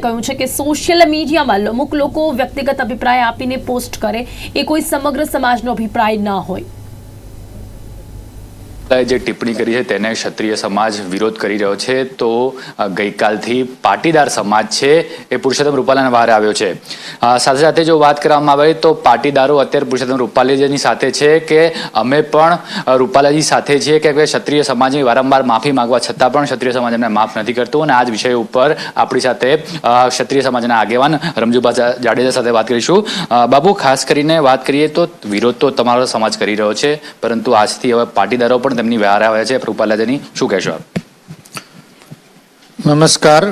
કહ્યું છે કે સોશિયલ મીડિયામાં અમુક લોકો વ્યક્તિગત અભિપ્રાય આપીને પોસ્ટ કરે એ કોઈ સમગ્ર સમાજનો અભિપ્રાય ન હોય. જે ટિપ્પણી કરી છે તેને ક્ષત્રિય સમાજ વિરોધ કરી રહ્યો છે, તો ગઈકાલથી પાટીદાર સમાજ છે એ પુરુષોત્તમ રૂપાલાના બહાર આવ્યો છે. સાથે સાથે જો વાત કરવામાં આવે તો પાટીદારો અત્યારે પુરુષોત્તમ રૂપાલાજીની સાથે છે કે અમે પણ રૂપાલાજી સાથે છીએ કે ક્ષત્રિય સમાજની વારંવાર માફી માંગવા છતાં પણ ક્ષત્રિય સમાજ એમને માફ નથી કરતું અને આ જ વિષય ઉપર આપણી સાથે ક્ષત્રિય સમાજના આગેવાન રમજુભા જાડેજા સાથે વાત કરીશું. બાબુ, ખાસ કરીને વાત કરીએ તો વિરોધ તો તમારો સમાજ કરી રહ્યો છે, પરંતુ આજથી હવે પાટીદારો પણ તેમની બહાર આવ્યા છે, રૂપાલાજીની. શું કહેશો આપ? નમસ્કાર.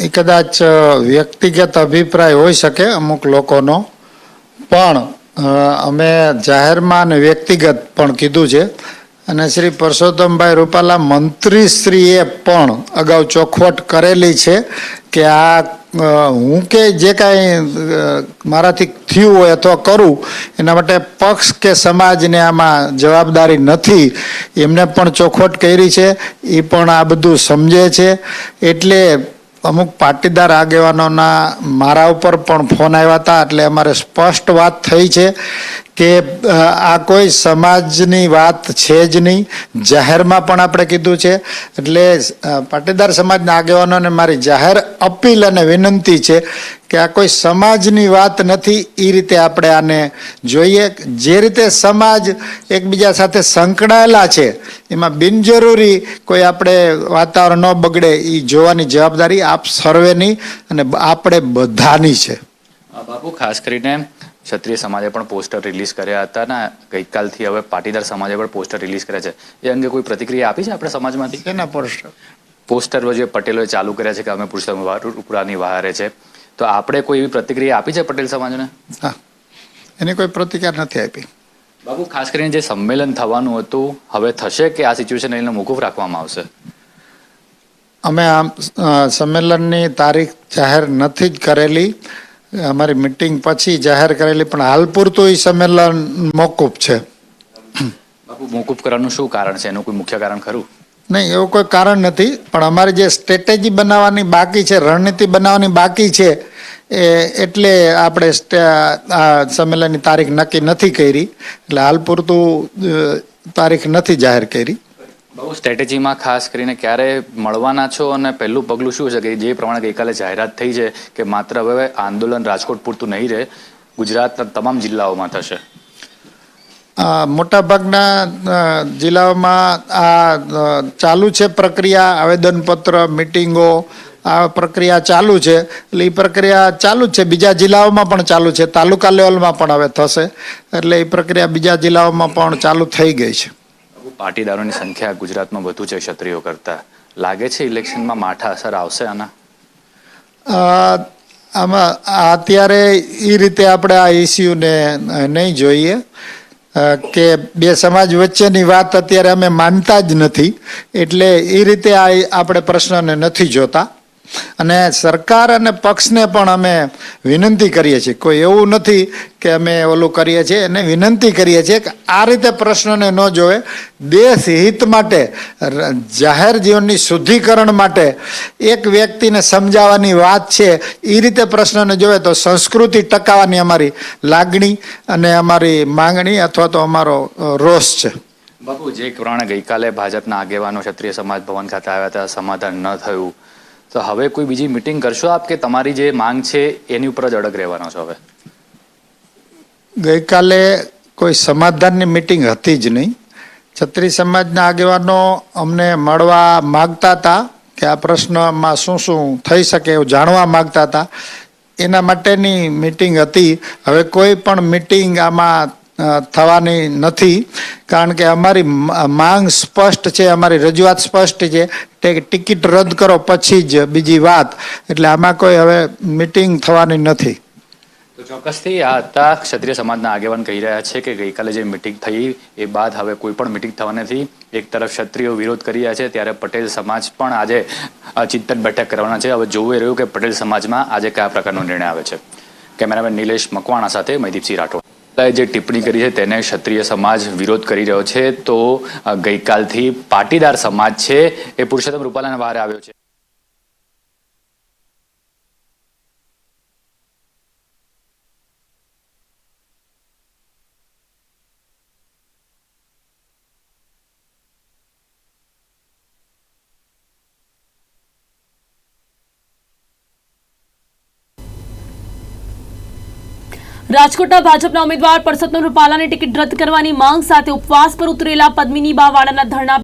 એ કદાચ વ્યક્તિગત અભિપ્રાય હોઈ શકે અમુક લોકોનો, પણ અમે જાહેરમાં અને વ્યક્તિગત પણ કીધું છે. અને શ્રી પરસોત્તમભાઈ રૂપાલા મંત્રીશ્રીએ પણ અગાઉ ચોખવટ કરેલી છે કે આ હું કે જે કાંઈ મારાથી થયું હોય અથવા કરું, એના માટે પક્ષ કે સમાજને આમાં જવાબદારી નથી. એમને પણ ચોખવટ કરી છે, એ પણ આ બધું સમજે છે. એટલે અમુક પાટીદાર આગેવાનોના મારા ઉપર પણ ફોન આવ્યા હતા, એટલે અમારે સ્પષ્ટ વાત થઈ છે કે આ કોઈ સમાજની વાત છે જ નહીં. જાહેરમાં પણ આપણે કીધું છે. એટલે પાટીદાર સમાજના આગેવાનોને મારી જાહેર અપીલ અને વિનંતી છે કે આ કોઈ સમાજની વાત નથી એ રીતે આપણે આને જોઈએ. જે રીતે સમાજ એકબીજા સાથે સંકળાયેલા છે, એમાં બિનજરૂરી કોઈ આપણે વાતાવરણ ન બગડે એ જોવાની જવાબદારી આપ સર્વેની અને આપણે બધાની છે. બાપુ ખાસ કરીને ક્ષત્રિય સમાજે પણ પોસ્ટર રિલીઝ કર્યા હતા ને ગઈકાલથી હવે પાટીદાર સમાજે પણ પોસ્ટર રિલીઝ કર્યા છે. એ અંગે કોઈ પ્રતિક્રિયા આપી છે આપણે સમાજમાંથી? એના પોસ્ટર પોસ્ટર જે પટેલોએ ચાલુ કર્યા છે કે અમે પુરુષોત્તમ રૂપરાની વહારે છે. તો આપણે કોઈ એવી પ્રતિક્રિયા આપી છે પટેલ સમાજને? હા. એની કોઈ પ્રતિકાર નથી આપી. બાબુ ખાસ કરીને જે સંમેલન થવાનું હતું હવે થશે કે આ સિચ્યુએશન લઈને મોકૂફ રાખવામાં આવશે? અમે આ સંમેલનની તારીખ જાહેર નથી જ કરેલી. અમારી મિટિંગ પછી જાહેર કરેલી પણ હાલ પૂરતું એ સંમેલન મોકૂફ છે. બાપુ મોકૂફ કરવાનું શું કારણ છે? એનું કોઈ મુખ્ય કારણ ખરું? નહીં એવું કોઈ કારણ નથી પણ અમારી જે સ્ટ્રેટેજી બનાવવાની બાકી છે રણનીતિ બનાવવાની બાકી છે એ એટલે આપણે આ સંમેલનની તારીખ નક્કી નથી કરી એટલે હાલ પૂરતું તારીખ નથી જાહેર કરી. બહુ સ્ટ્રેટેજીમાં ખાસ કરીને ક્યારે મળવાના છો અને પહેલું પગલું શું છે કે જે પ્રમાણે ગઈકાલે જાહેરાત થઈ છે કે માત્ર હવે આંદોલન રાજકોટ પૂરતું નહીં રહે, ગુજરાતના તમામ જિલ્લાઓમાં થશે? મોટાભાગના જિલ્લાઓમાં આ ચાલુ છે પ્રક્રિયા, આવેદનપત્ર, મિટિંગો, આ પ્રક્રિયા ચાલુ છે. એટલે એ પ્રક્રિયા ચાલુ છે. બીજા જિલ્લાઓમાં પણ ચાલુ છે. તાલુકા લેવલમાં પણ હવે થશે. એટલે એ પ્રક્રિયા બીજા જિલ્લાઓમાં પણ ચાલુ થઈ ગઈ છે. પાટીદારોની સંખ્યા ગુજરાતમાં વધુ છે, ક્ષત્રિયો કરતા. લાગે છે ઇલેક્શનમાં માઠા અસર આવશે આના? આમાં અત્યારે એ રીતે આપણે આ ઇસ્યુને નહીં જોઈએ. કે બે સમાજ વચ્ચેની વાત અત્યારે અમે માનતા જ નથી. એટલે એ રીતે આ આપણે પ્રશ્નને નથી જોતા. અને સરકાર અને પક્ષને પણ અમે વિનંતી કરીએ છીએ. કોઈ એવું નથી કે અમે ઓલું કરીએ છીએ, એને વિનંતી કરીએ છીએ કે આ રીતે પ્રશ્નને ન જોવે. દેશ હિત માટે જાહેર જીવનની શુદ્ધિકરણ માટે એક વ્યક્તિને સમજાવવાની વાત છે એ રીતે પ્રશ્નને જોવે તો સંસ્કૃતિ ટકાવવાની અમારી લાગણી અને અમારી માંગણી અથવા તો અમારો રોષ છે. બાપુ, જે પ્રમાણે ગઈકાલે ભાજપના આગેવાનો ક્ષત્રિય સમાજ ભવન ખાતે આવ્યા હતા, સમાધાન ન થયું. તો હવે કોઈ બીજી મિટિંગ કરશો આપ કે તમારી જે માંગ છે એની ઉપર જ અડગ રહેવાનો છો હવે? ગઈકાલે કોઈ સમાધાનની મિટિંગ હતી જ નહીં. છત્રી સમાજના આગેવાનો અમને મળવા માગતા હતા કે આ પ્રશ્નમાં શું શું થઈ શકે એવું જાણવા માગતા હતા. એના માટેની મિટિંગ હતી. હવે કોઈ પણ મિટિંગ આમાં થવાની નથી. કારણ કે અમારી માંગ સ્પષ્ટ છે, અમારી રજૂઆત સ્પષ્ટ છે ટિકિટ રદ કરો પછી જ બીજી વાત. એટલે આમાં કોઈ હવે મિટિંગ થવાની નથી. ચોક્કસથી આ હતા. ક્ષત્રિય સમાજના આગેવાન કહી રહ્યા છે કે ગઈકાલે જે મિટિંગ થઈ, એ બાદ હવે કોઈ પણ મિટિંગ થવાની નથી. એક તરફ ક્ષત્રિયો વિરોધ કરી રહ્યા છે, ત્યારે પટેલ સમાજ પણ આજે ચિંતન બેઠક કરવાના છે. હવે જોવું રહ્યું કે પટેલ સમાજમાં આજે કયા પ્રકારનો નિર્ણય આવે છે. કેમેરામેન નિલેશ મકવાણા સાથે મયદીપસિંહ રાઠોડ. જે ટિપ્પણી કરી છે તેને ક્ષત્રિય સમાજ વિરોધ કરી રહ્યો છે, તો ગઈકાલથી પાટીદાર સમાજ છે એ પુરુષોત્તમ રૂપાલાના બહાર આવ્યો છે. રાજકોટના ભાજપના ઉમેદવાર પરસોત્તમ રૂપાલાની ટિકિટ રદ કરવાની માંગ સાથે ઉપવાસ પર ઉતરેલા પદ્મિની બાવાળાના ધરણા